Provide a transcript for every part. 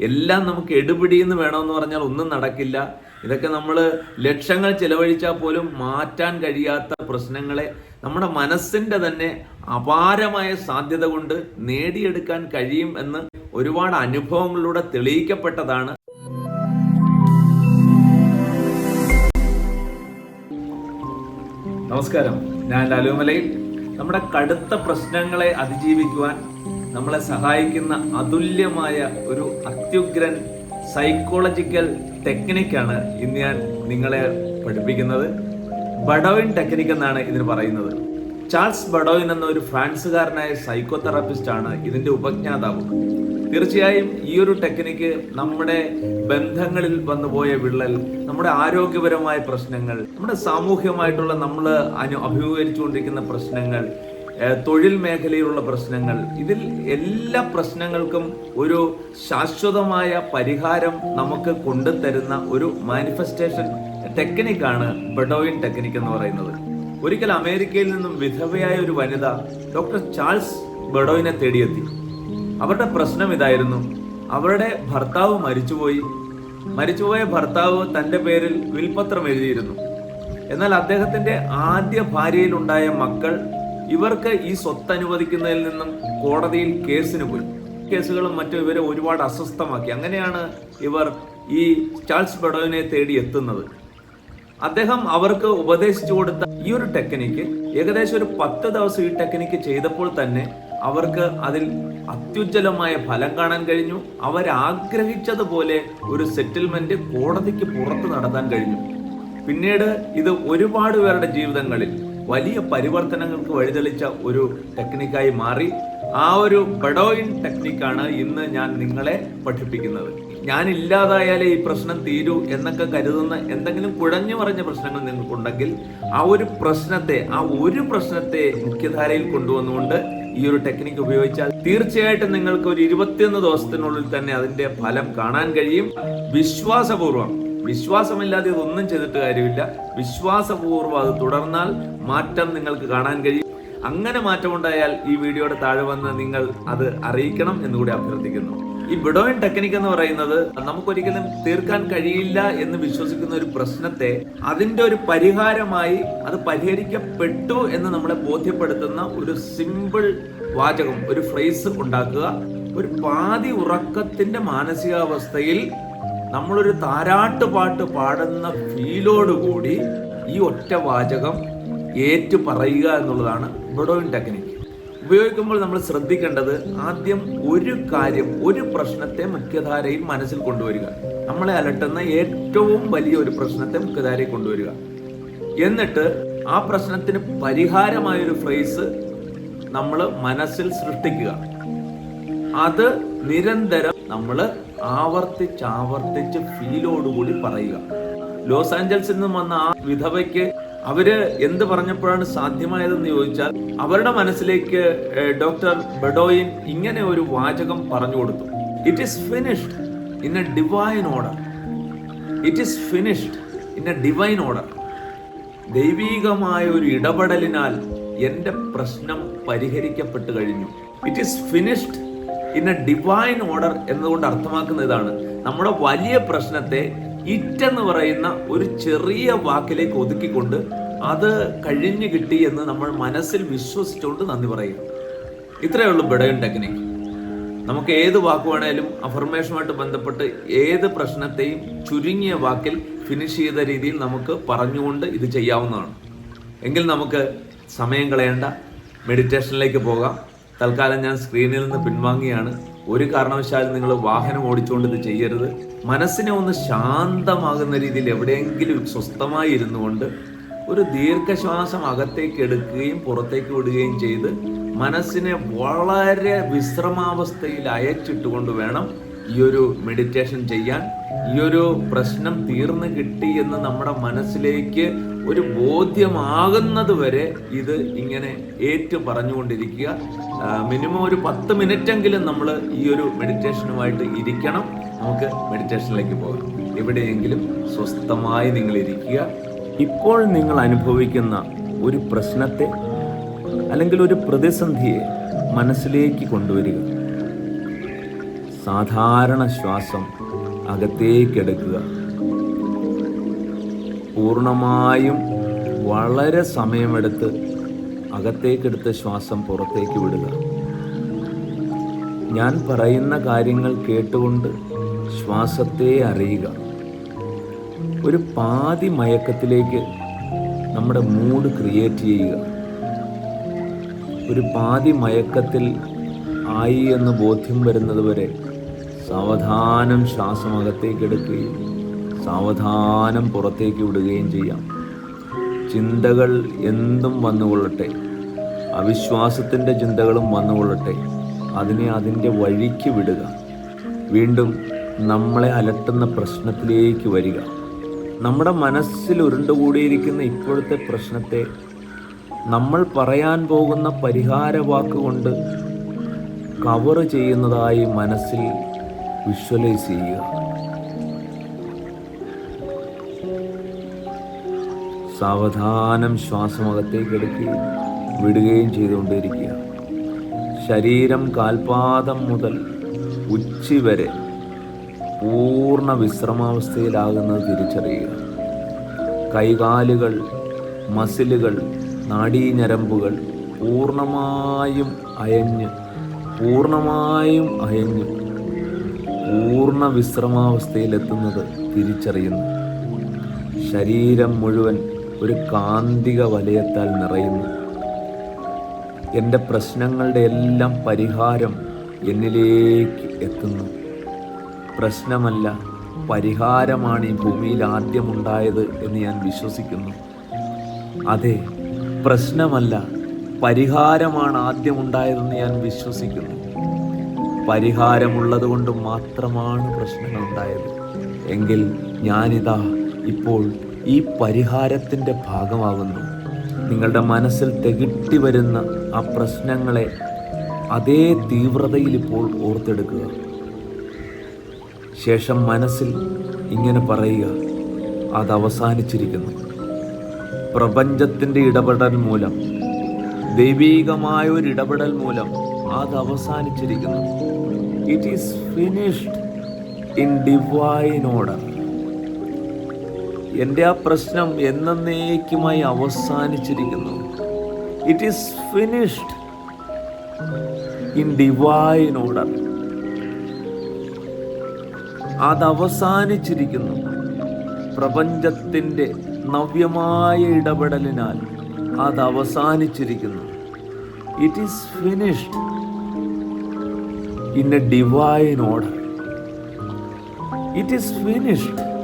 എല്ലാം നമുക്ക് എടുപിടിയെന്ന് വേണമെന്ന് പറഞ്ഞാൽ ഒന്നും നടക്കില്ല. ഇതൊക്കെ നമ്മൾ ലക്ഷങ്ങൾ ചിലവഴിച്ചാൽ പോലും മാറ്റാൻ കഴിയാത്ത പ്രശ്നങ്ങളെ നമ്മുടെ മനസ്സിന്റെ തന്നെ അപാരമായ സാധ്യത കൊണ്ട് നേടിയെടുക്കാൻ കഴിയും എന്ന് ഒരുപാട് അനുഭവങ്ങളിലൂടെ തെളിയിക്കപ്പെട്ടതാണ്. നമസ്കാരം. ഞാൻ ലാലുമലയിൽ. നമ്മുടെ കടുത്ത പ്രശ്നങ്ങളെ അതിജീവിക്കുവാൻ നമ്മളെ സഹായിക്കുന്ന അതുല്യമായ ഒരു അത്യുഗ്രൻ സൈക്കോളജിക്കൽ ടെക്നിക്കാണ് ഇന്ന് ഞാൻ നിങ്ങളെ പഠിപ്പിക്കുന്നത്. ബഡോയിൻ ടെക്നിക് എന്നാണ് ഇതിന് പറയുന്നത്. ചാൾസ് ബഡോയിൻ എന്ന ഒരു ഫ്രാൻസുകാരനായ സൈക്കോ തെറാപ്പിസ്റ്റ് ആണ് ഇതിന്റെ ഉപജ്ഞാതാവ്. തീർച്ചയായും ഈ ഒരു ടെക്നിക്ക് നമ്മുടെ ബന്ധങ്ങളിൽ വന്നുപോയ വിള്ളൽ നമ്മുടെ ആരോഗ്യപരമായ പ്രശ്നങ്ങൾ നമ്മുടെ സാമൂഹ്യമായിട്ടുള്ള നമ്മൾ അനു അഭിമുഖീകരിച്ചുകൊണ്ടിരിക്കുന്ന പ്രശ്നങ്ങൾ തൊഴിൽ മേഖലയിലുള്ള പ്രശ്നങ്ങൾ. ഇതിൽ എല്ലാ പ്രശ്നങ്ങൾക്കും ഒരു ശാശ്വതമായ പരിഹാരം നമുക്ക് കൊണ്ടുതരുന്ന ഒരു മാനിഫെസ്റ്റേഷൻ ടെക്നിക്കാണ് ബഡോയിൻ ടെക്നിക് എന്ന് പറയുന്നത്. ഒരിക്കൽ അമേരിക്കയിൽ നിന്നും വിധവയായ ഒരു വനിത ഡോക്ടർ ചാൾസ് ബഡോയിനെ തേടിയെത്തി. അവരുടെ പ്രശ്നം ഇതായിരുന്നു. അവരുടെ ഭർത്താവ് മരിച്ചുപോയി. മരിച്ചുപോയ ഭർത്താവ് തന്റെ പേരിൽ വിൽപത്രം എഴുതിയിരുന്നു. എന്നാൽ അദ്ദേഹത്തിന്റെ ആദ്യ ഭാര്യയിലുണ്ടായ മക്കൾ ഇവർക്ക് ഈ സ്വത്ത് അനുവദിക്കുന്നതിൽ നിന്നും കോടതിയിൽ കേസിന് പോയി. കേസുകളും മറ്റും ഇവരെ ഒരുപാട് അസ്വസ്ഥമാക്കി. അങ്ങനെയാണ് ഇവർ ഈ ചാൾസ് ബഡോവിനെ തേടി എത്തുന്നത്. അദ്ദേഹം അവർക്ക് ഉപദേശിച്ചു കൊടുത്ത ഈ ഒരു ടെക്നിക്ക് ഏകദേശം ഒരു പത്ത് ദിവസം ഈ ടെക്നിക്ക് ചെയ്തപ്പോൾ തന്നെ അവർക്ക് അതിൽ അത്യുജ്വലമായ ഫലം കാണാൻ കഴിഞ്ഞു. അവരാഗ്രഹിച്ചതുപോലെ ഒരു സെറ്റിൽമെന്റ് കോടതിക്ക് പുറത്ത് നടത്താൻ കഴിഞ്ഞു. പിന്നീട് ഇത് ഒരുപാട് പേരുടെ ജീവിതങ്ങളിൽ വലിയ പരിവർത്തനങ്ങൾക്ക് വഴിതെളിച്ച ഒരു ടെക്നിക്കായി മാറി. ആ ഒരു ബഡോയിൻ ടെക്നിക്കാണ് ഇന്ന് ഞാൻ നിങ്ങളെ പഠിപ്പിക്കുന്നത്. ഞാൻ ഇല്ലാതായാലേ ഈ പ്രശ്നം തീരൂ എന്നൊക്കെ കരുതുന്ന എന്തെങ്കിലും കുഴഞ്ഞു പറഞ്ഞ പ്രശ്നങ്ങൾ നിങ്ങൾക്കുണ്ടെങ്കിൽ ആ ഒരു പ്രശ്നത്തെ ആ ഒരു പ്രശ്നത്തെ മുഖ്യധാരയിൽ കൊണ്ടുവന്നുകൊണ്ട് ഈ ഒരു ടെക്നിക്ക് ഉപയോഗിച്ചാൽ തീർച്ചയായിട്ടും നിങ്ങൾക്ക് ഒരു ഇരുപത്തിയൊന്ന് ദിവസത്തിനുള്ളിൽ തന്നെ അതിന്റെ ഫലം കാണാൻ കഴിയും. വിശ്വാസപൂർവം വിശ്വാസമില്ലാതെ ഇതൊന്നും ചെയ്തിട്ട് കാര്യമില്ല. വിശ്വാസപൂർവം അത് തുടർന്നാൽ മാറ്റം നിങ്ങൾക്ക് കാണാൻ കഴിയും. അങ്ങനെ മാറ്റമുണ്ടായാൽ ഈ വീഡിയോയുടെ താഴെ വന്ന് നിങ്ങൾ അത് അറിയിക്കണം എന്നുകൂടി അഭ്യർത്ഥിക്കുന്നു. ഈ ബിഡോയിൻ ടെക്നിക് എന്ന് പറയുന്നത് നമുക്കൊരിക്കലും തീർക്കാൻ കഴിയില്ല എന്ന് വിശ്വസിക്കുന്ന ഒരു പ്രശ്നത്തെ അതിന്റെ ഒരു പരിഹാരമായി അത് പരിഹരിക്കപ്പെട്ടു എന്ന് നമ്മളെ ബോധ്യപ്പെടുത്തുന്ന ഒരു സിമ്പിൾ വാചകം ഒരു ഫ്രേസ് ഉണ്ടാക്കുക. ഒരു പാതി ഉറക്കത്തിന്റെ മാനസികാവസ്ഥയിൽ നമ്മളൊരു താരാട്ട് പാട്ട് പാടുന്ന ഫീലോടുകൂടി ഈ ഒറ്റ വാചകം ഏറ്റു പറയുക എന്നുള്ളതാണ് ബഡോയിൻ ടെക്നിക്ക്. ഉപയോഗിക്കുമ്പോൾ നമ്മൾ ശ്രദ്ധിക്കേണ്ടത് ആദ്യം ഒരു കാര്യം ഒരു പ്രശ്നത്തെ മുഖ്യധാരയിൽ മനസ്സിൽ കൊണ്ടുവരിക. നമ്മളെ അലട്ടുന്ന ഏറ്റവും വലിയ ഒരു പ്രശ്നത്തെ മുഖ്യധാരയിൽ കൊണ്ടുവരിക. എന്നിട്ട് ആ പ്രശ്നത്തിന് പരിഹാരമായൊരു ഫ്രേസ് നമ്മൾ മനസ്സിൽ സൃഷ്ടിക്കുക. അത് നിരന്തരം നമ്മൾ ആവർത്തിച്ച് ആവർത്തിച്ച് ഫീലോടുകൂടി പറയുക. ലോസ് ആഞ്ചൽസിൽ നിന്നും വന്ന ആ വിധവയ്ക്ക് അവർ എന്ത് പറഞ്ഞപ്പോഴാണ് സാധ്യമായതെന്ന് ചോദിച്ചാൽ അവരുടെ മനസ്സിലേക്ക് ഡോക്ടർ ബഡോയിൻ ഇങ്ങനെ ഒരു വാചകം പറഞ്ഞു കൊടുത്തു. It is finished in a divine order it is finished in a divine order ദൈവീകമായ ഒരു ഇടപെടലിനാൽ എന്റെ പ്രശ്നം പരിഹരിക്കപ്പെട്ടു കഴിഞ്ഞു. It is finished a divine order എന്നതുകൊണ്ട് അർത്ഥമാക്കുന്ന ഇതാണ് നമ്മുടെ വലിയ പ്രശ്നത്തെ ഇറ്റ് എന്ന് പറയുന്ന ഒരു ചെറിയ വാക്കിലേക്ക് ഒതുക്കിക്കൊണ്ട് അത് കഴിഞ്ഞു കിട്ടി എന്ന് നമ്മൾ മനസ്സിൽ വിശ്വസിച്ചുകൊണ്ട് നന്ദി പറയും ഇത്രയേ ഉള്ളൂ ബെഡയൻ ടെക്നിക് നമുക്ക് ഏത് വാക്ക് വേണേലും അഫർമേഷനുമായിട്ട് ബന്ധപ്പെട്ട് ഏത് പ്രശ്നത്തെയും ചുരുങ്ങിയ വാക്കിൽ ഫിനിഷ് ചെയ്ത രീതിയിൽ നമുക്ക് പറഞ്ഞുകൊണ്ട് ഇത് ചെയ്യാവുന്നതാണ്. എങ്കിൽ നമുക്ക് സമയം കളയേണ്ട. മെഡിറ്റേഷനിലേക്ക് പോകാം. തൽക്കാലം ഞാൻ സ്ക്രീനിൽ നിന്ന് പിൻവാങ്ങിയാണ്. ഒരു കാരണവശാലും നിങ്ങൾ വാഹനം ഓടിച്ചുകൊണ്ട് ഇത് ചെയ്യരുത്. മനസ്സിനെ ഒന്ന് ശാന്തമാകുന്ന രീതിയിൽ എവിടെയെങ്കിലും സ്വസ്ഥമായി ഇരുന്നു കൊണ്ട് ഒരു ദീർഘശ്വാസം അകത്തേക്ക് എടുക്കുകയും പുറത്തേക്ക് വിടുകയും ചെയ്ത് മനസ്സിനെ വളരെ വിശ്രമാവസ്ഥയിൽ അയച്ചിട്ടുകൊണ്ട് വേണം ഈ ഒരു മെഡിറ്റേഷൻ ചെയ്യാൻ. ഈ ഒരു പ്രശ്നം തീർന്നു കിട്ടി എന്ന് നമ്മുടെ മനസ്സിലേക്ക് ഒരു ബോധ്യമാകുന്നത് വരെ ഇത് ഇങ്ങനെ ഏറ്റു പറഞ്ഞുകൊണ്ടിരിക്കുക. മിനിമം ഒരു പത്ത് മിനിറ്റെങ്കിലും നമ്മൾ ഈ ഒരു മെഡിറ്റേഷനുമായിട്ട് ഇരിക്കണം. നമുക്ക് മെഡിറ്റേഷനിലേക്ക് പോകാം. എവിടെയെങ്കിലും സ്വസ്ഥമായി നിങ്ങൾ ഇരിക്കുക ഇപ്പോൾ നിങ്ങൾ അനുഭവിക്കുന്ന ഒരു പ്രശ്നത്തെ അല്ലെങ്കിൽ ഒരു പ്രതിസന്ധിയെ മനസ്സിലേക്ക് കൊണ്ടുവരിക. സാധാരണ ശ്വാസം അകത്തേക്കെടുക്കുക പൂർണമായും വളരെ സമയമെടുത്ത് അകത്തേക്കെടുത്ത ശ്വാസം പുറത്തേക്ക് വിടുക. ഞാൻ പറയുന്ന കാര്യങ്ങൾ കേട്ടുകൊണ്ട് ശ്വാസത്തെ അറിയുക. ഒരു പാതി മയക്കത്തിലേക്ക് നമ്മുടെ മൂഡ് ക്രിയേറ്റ് ചെയ്യുക. ഒരു പാതി മയക്കത്തിൽ ആയി എന്ന് ബോധ്യം വരുന്നതുവരെ സാവധാനം ശ്വാസം അകത്തേക്ക് എടുക്കുകയും സാവധാനം പുറത്തേക്ക് വിടുകയും ചെയ്യാം. ചിന്തകൾ എന്തും വന്നുകൊള്ളട്ടെ. അവിശ്വാസത്തിന്റെ ചിന്തകളും വന്നുകൊള്ളട്ടെ. അതിനെ അതിന്റെ വഴിക്ക് വിടുക. വീണ്ടും നമ്മളെ അലട്ടുന്ന പ്രശ്നത്തിലേക്ക് വരിക. നമ്മുടെ മനസ്സിൽ ഉരുണ്ടുകൂടിയിരിക്കുന്ന ഇപ്പോഴത്തെ പ്രശ്നത്തെ നമ്മൾ പറയാൻ പോകുന്ന പരിഹാര വാക്കുകൊണ്ട് കവർ ചെയ്യുന്നതായി മനസ്സിൽ വിഷ്വലൈസ് ചെയ്യുക. സാവധാനം ശ്വാസമകത്തേക്ക് എടുക്കുകയും വിടുകയും ചെയ്തുകൊണ്ടിരിക്കുക ശരീരം കാൽപാദം മുതൽ ഉച്ചി വരെ പൂർണ വിശ്രമാവസ്ഥയിലാകുന്നത് തിരിച്ചറിയുക. കൈകാലുകൾ മസിലുകൾ നാഡീഞരമ്പുകൾ പൂർണമായും അയഞ്ഞ് പൂർണമായും അയഞ്ഞ് പൂർണ വിശ്രമാവസ്ഥയിലെത്തുന്നത് തിരിച്ചറിയുന്നു. ശരീരം മുഴുവൻ ഒരു കാന്തിക വലയത്താൽ നിറയുന്നു. എന്റെ പ്രശ്നങ്ങളുടെ എല്ലാം പരിഹാരം എന്നിലേക്ക് എത്തുന്നു. പ്രശ്നമല്ല പരിഹാരമാണ് ഈ ഭൂമിയിൽ ആദ്യമുണ്ടായത് എന്ന് ഞാൻ വിശ്വസിക്കുന്നു. അതെ പ്രശ്നമല്ല പരിഹാരമാണ് ആദ്യമുണ്ടായതെന്ന് ഞാൻ വിശ്വസിക്കുന്നു. പരിഹാരമുള്ളത് കൊണ്ട് മാത്രമാണ് പ്രശ്നങ്ങൾ ഉണ്ടായത് എങ്കിൽ ഞാനിതാ ഇപ്പോൾ ഈ പരിഹാരത്തിന്റെ ഭാഗമാകുന്നു. നിങ്ങളുടെ മനസ്സിൽ തികട്ടി വരുന്ന ആ പ്രശ്നങ്ങളെ അതേ തീവ്രതയിൽ ഇപ്പോൾ ഓർത്തെടുക്കുക. ശേഷം മനസ്സിൽ ഇങ്ങനെ പറയുക അത് അവസാനിച്ചിരിക്കുന്നു. പ്രപഞ്ചത്തിന്റെ ഇടപെടൽ മൂലം ദൈവീകമായ ഒരു ഇടപെടൽ മൂലം അത് അവസാനിച്ചിരിക്കുന്നു. It is finished in divine order എന്റെ ആ പ്രശ്നം എന്നേക്കുമായി അവസാനിച്ചിരിക്കുന്നു. It is finished in divine order അത് അവസാനിച്ചിരിക്കുന്നു. പ്രപഞ്ചത്തിന്റെ നവ്യമായ ഇടപെടലിനാൽ അത് അവസാനിച്ചിരിക്കുന്നു. It is finished in a divine order it is finished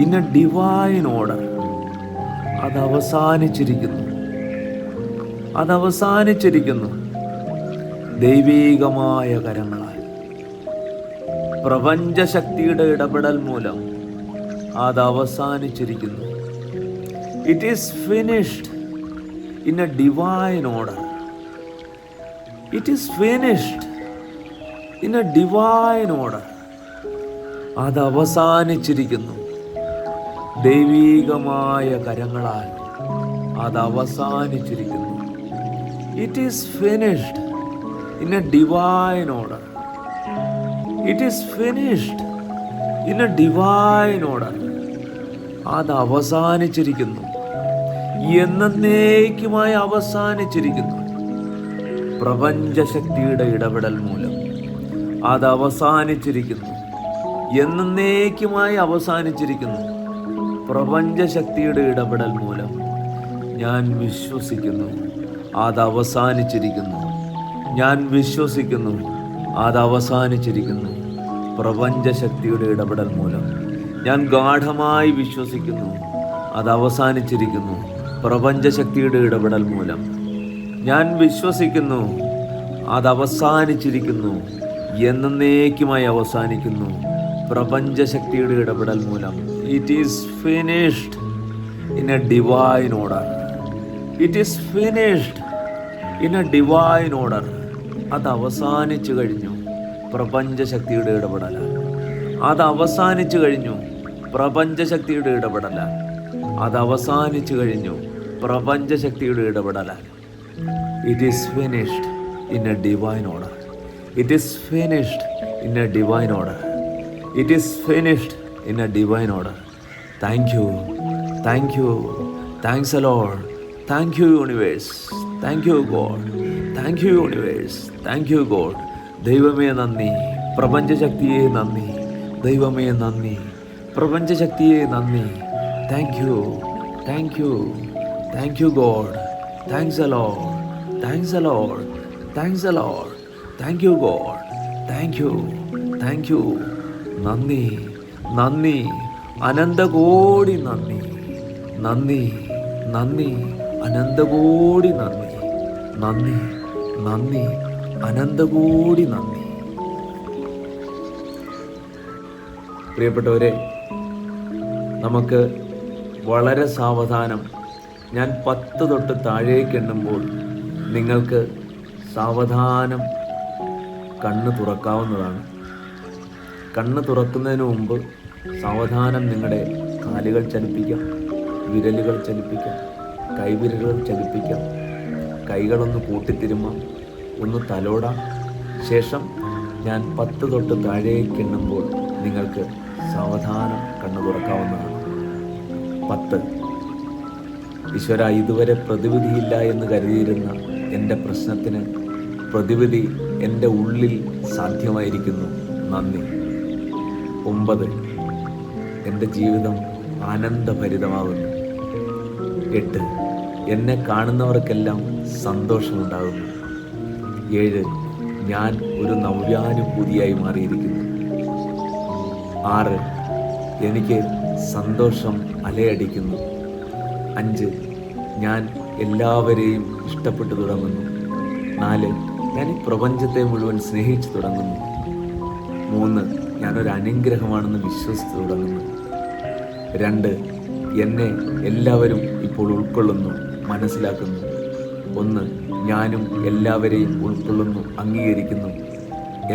in a divine order. അത് അവസാനിച്ചിരിക്കുന്നു. അത് അവസാനിച്ചിരിക്കുന്നു. ദൈവീകമായ കരങ്ങളാൽ. പ്രപഞ്ചശക്തിയുടെ ഇടപെടൽ മൂലം അത് അവസാനിച്ചിരിക്കുന്നു. It is finished in a divine order it is finished in a divine order അത് അവസാനിച്ചിരിക്കുന്നു. ദൈവീകമായ കരങ്ങളാൽ അത് അവസാനിച്ചിരിക്കുന്നു. It is finished in a divine order it is finished in a divine order അത് അവസാനിച്ചിരിക്കുന്നു. എന്നേക്കുമായി അവസാനിച്ചിരിക്കുന്നു. പ്രപഞ്ചശക്തിയുടെ ഇടപെടൽ മൂലം അത് അവസാനിച്ചിരിക്കുന്നു. എന്നേക്കുമായി അവസാനിച്ചിരിക്കുന്നു. പ്രപഞ്ചശക്തിയുടെ ഇടപെടൽ മൂലം ഞാൻ വിശ്വസിക്കുന്നു. അത് അവസാനിച്ചിരിക്കുന്നു. ഞാൻ വിശ്വസിക്കുന്നു. അത് അവസാനിച്ചിരിക്കുന്നു. പ്രപഞ്ചശക്തിയുടെ ഇടപെടൽ മൂലം ഞാൻ ഗാഠമായി വിശ്വസിക്കുന്നു. അത് അവസാനിച്ചിരിക്കുന്നു. പ്രപഞ്ചശക്തിയുടെ ഇടപെടൽ മൂലം ഞാൻ വിശ്വസിക്കുന്നു. അത് അവസാനിച്ചിരിക്കുന്നു. എന്നേക്കുമായി അവസാനിക്കുന്നു. പ്രപഞ്ചശക്തിയുടെ ഇടപെടൽ മൂലം. It is finished in a divine order it is finished in a divine order അത് അവസാനിച്ചു കഴിഞ്ഞു പ്രപഞ്ചശക്തിയുടെ ഇടപെടല അത് അവസാനിച്ചു കഴിഞ്ഞു പ്രപഞ്ചശക്തിയുടെ ഇടപെടല അത് അവസാനിച്ചു കഴിഞ്ഞു പ്രപഞ്ചശക്തിയുടെ ഇടപെടല it is finished in a divine order it is finished in a divine order it is finished a divine order. Thank you. Thank you. Thanks a Lord. Thank you, universe. Thank you, God. Thank you, universe. Thank you, God. ദൈവമേ നന്ദി പ്രപഞ്ചശക്തിയെ നന്ദി ദൈവമേ നന്ദി പ്രപഞ്ചശക്തിയെ നന്ദി thank you thank you thank you God thanks a lot thanks a lot thanks a lot thank you God thank you thank you നന്ദി നന്ദി. അനന്തകോടി നന്ദി. നന്ദി നന്ദി അനന്തകോടി നന്ദി. നന്ദി നന്ദി അനന്തകോടി നന്ദി. പ്രിയപ്പെട്ടവരെ നമുക്ക് വളരെ സാവധാനം ഞാൻ പത്ത് തൊട്ട് താഴേക്ക് എണ്ണുമ്പോൾ നിങ്ങൾക്ക് സാവധാനം കണ്ണ് തുറക്കാവുന്നതാണ്. കണ്ണ് തുറക്കുന്നതിന് മുമ്പ് സാവധാനം നിങ്ങളുടെ കാലുകൾ ചലിപ്പിക്കാം വിരലുകൾ ചലിപ്പിക്കാം കൈവിരലുകൾ ചലിപ്പിക്കാം കൈകളൊന്ന് കൂട്ടിത്തിരുമാം ഒന്ന് തലോടാം. ശേഷം ഞാൻ പത്ത് തൊട്ട് താഴേക്ക് എണ്ണുമ്പോൾ നിങ്ങൾക്ക് സാവധാനം കണ്ണു തുറക്കാവുന്നതാണ്. പത്ത്. ഈശ്വര ഇതുവരെ പ്രതിവിധിയില്ല എന്ന് കരുതിയിരുന്ന എന്റെ പ്രശ്നത്തിന് പ്രതിവിധി എന്റെ ഉള്ളിൽ സാധ്യമായിരിക്കുന്നു. നന്ദി. ഒമ്പത്. എന്റെ ജീവിതം ആനന്ദഭരിതമാകുന്നു. എട്ട് എന്നെ കാണുന്നവർക്കെല്ലാം സന്തോഷമുണ്ടാകുന്നു. ഏഴ് ഞാൻ ഒരു നവ്യാനുഭൂതിയായി മാറിയിരിക്കുന്നു. ആറ് എനിക്ക് സന്തോഷം അലയടിക്കുന്നു. അഞ്ച് ഞാൻ എല്ലാവരെയും ഇഷ്ടപ്പെട്ടു തുടങ്ങുന്നു. നാല് ഞാൻ പ്രപഞ്ചത്തെ മുഴുവൻ സ്നേഹിച്ചു തുടങ്ങുന്നു. മൂന്ന് ഞാനൊരു അനുഗ്രഹമാണെന്ന് വിശ്വസിച്ചു തുടങ്ങുന്നു രണ്ട് എന്നെ എല്ലാവരും ഇപ്പോൾ ഉൾക്കൊള്ളുന്നു മനസ്സിലാക്കുന്നു. ഒന്ന് ഞാനും എല്ലാവരെയും ഉൾക്കൊള്ളുന്നു അംഗീകരിക്കുന്നു.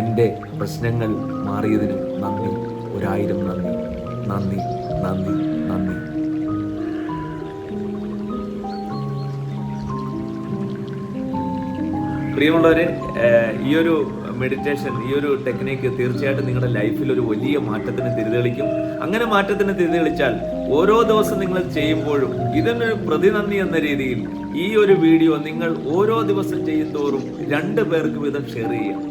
എന്റെ പ്രശ്നങ്ങൾ മാറിയതിന് നന്ദി ഒരായിരം നന്ദി. നന്ദി നന്ദി നന്ദി. പ്രിയമുള്ളവരെ ഈ ഒരു മെഡിറ്റേഷൻ ഈ ഒരു ടെക്നിക്ക് തീർച്ചയായിട്ടും നിങ്ങളുടെ ലൈഫിൽ ഒരു വലിയ മാറ്റത്തിന് തിരിതെളിക്കും. അങ്ങനെ മാറ്റത്തിന് തിരിതെളിച്ചാൽ ഓരോ ദിവസം നിങ്ങൾ ചെയ്യുമ്പോഴും ഇതിനൊരു പ്രതിനന്ദി എന്ന രീതിയിൽ ഈ ഒരു വീഡിയോ നിങ്ങൾ ഓരോ ദിവസം ചെയ്യുന്തോറും രണ്ട് പേർക്ക് വീതം ഷെയർ ചെയ്യാം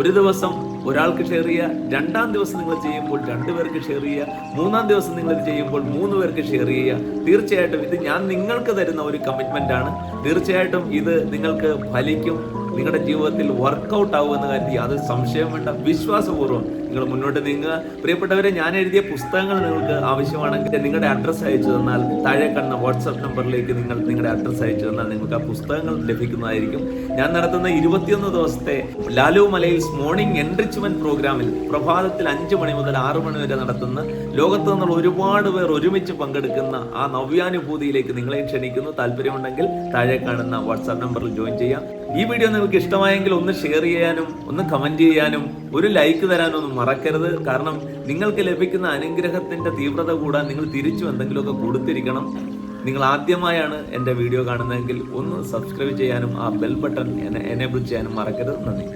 ഒരു ദിവസം ഒരാൾക്ക് ഷെയർ ചെയ്യുക രണ്ടാം ദിവസം നിങ്ങൾ ചെയ്യുമ്പോൾ രണ്ട് പേർക്ക് ഷെയർ ചെയ്യുക മൂന്നാം ദിവസം നിങ്ങൾ ചെയ്യുമ്പോൾ മൂന്ന് പേർക്ക് ഷെയർ ചെയ്യുക. തീർച്ചയായിട്ടും ഇത് ഞാൻ നിങ്ങൾക്ക് തരുന്ന ഒരു കമ്മിറ്റ്മെന്റ് ആണ്. തീർച്ചയായിട്ടും ഇത് നിങ്ങൾക്ക് ഫലിക്കും. നിങ്ങളുടെ ജീവിതത്തിൽ വർക്കൗട്ട് ആകുമെന്ന് കരുതി അത് സംശയം വേണ്ട. വിശ്വാസപൂർവം നിങ്ങൾ മുന്നോട്ട് നീങ്ങുക. പ്രിയപ്പെട്ടവരെ ഞാൻ എഴുതിയ പുസ്തകങ്ങൾ നിങ്ങൾക്ക് ആവശ്യമാണെങ്കിൽ നിങ്ങളുടെ അഡ്രസ്സ് അയച്ചു തന്നാൽ താഴെ കാണുന്ന വാട്സപ്പ് നമ്പറിലേക്ക് നിങ്ങൾ നിങ്ങളുടെ അഡ്രസ്സ് അയച്ചു തന്നാൽ നിങ്ങൾക്ക് ആ പുസ്തകങ്ങൾ ലഭിക്കുന്നതായിരിക്കും. ഞാൻ നടത്തുന്ന ഇരുപത്തിയൊന്ന് ദിവസത്തെ ലാലു മലയിൽസ് മോർണിംഗ് എൻറിച്ച്മെന്റ് പ്രോഗ്രാമിൽ പ്രഭാതത്തിൽ അഞ്ച് മണി മുതൽ ആറു മണി വരെ നടത്തുന്ന ലോകത്ത് നിന്നുള്ള ഒരുപാട് പേർ ഒരുമിച്ച് പങ്കെടുക്കുന്ന ആ നവ്യാനുഭൂതിയിലേക്ക് നിങ്ങളെ ക്ഷണിക്കുന്നു. താല്പര്യമുണ്ടെങ്കിൽ താഴെ കാണുന്ന വാട്സാപ്പ് നമ്പറിൽ ജോയിൻ ചെയ്യാം. ഈ വീഡിയോ നിങ്ങൾക്ക് ഇഷ്ടമായെങ്കിൽ ഒന്ന് ഷെയർ ചെയ്യാനും ഒന്ന് കമന്റ് ചെയ്യാനും ഒരു ലൈക്ക് തരാനും ഒന്നും മറക്കരുത്. കാരണം നിങ്ങൾക്ക് ലഭിക്കുന്ന അനുഗ്രഹത്തിന്റെ തീവ്രത കൂടാൻ നിങ്ങൾ തിരിച്ചു എന്തെങ്കിലുമൊക്കെ കൊടുത്തിരിക്കണം. നിങ്ങൾ ആദ്യമായാണ് എന്റെ വീഡിയോ കാണുന്നതെങ്കിൽ ഒന്ന് സബ്സ്ക്രൈബ് ചെയ്യാനും ആ ബെൽ ബട്ടൺ എന്നെ എനേബിൾ ചെയ്യാനും മറക്കരുത്. നന്ദി.